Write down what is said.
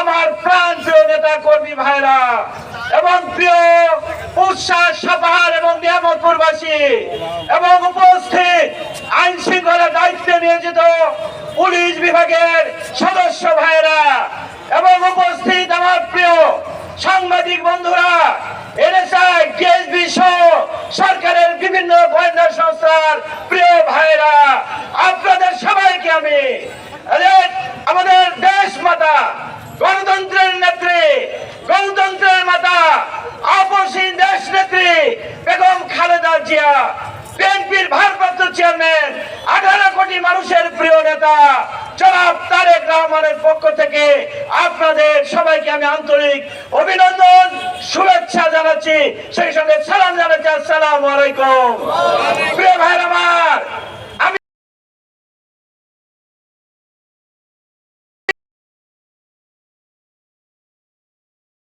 আমার এবং প্রাণ প্রিয় নেতা কর্মী ভাইরা এবং সাপাহার এবং নিয়ামতপুরবাসী এবং উপস্থিত আইন শৃঙ্খলা দায়িত্বে নিয়োজিত পুলিশ বিভাগের সদস্য ভাইরা প্রিয় সাংবাদিক বন্ধুরা, এনএসআই, টিএসবি সহ সরকারের বিভিন্ন গোয়েন্দা সংস্থার প্রিয় ভাইরা আপনাদের সবাইকে আমি আমাদের দেশ মাতা, গণতন্ত্রের নেত্রী, গণতন্ত্রের মাতা, আপসীন দেশ নেত্রী বেগম খালেদা জিয়া, বিএনপির ভারপ্রাপ্ত চেয়ারম্যান, আঠারো কোটি মানুষের প্রিয় নেতা, জনাব তারেক রহমানের পক্ষ থেকে আপনাদের সবাইকে আমি আন্তরিক অভিনন্দন শুভেচ্ছা জানাচ্ছি। সেই সঙ্গে সালাম জানাচ্ছি। আসসালাম আলাইকুম।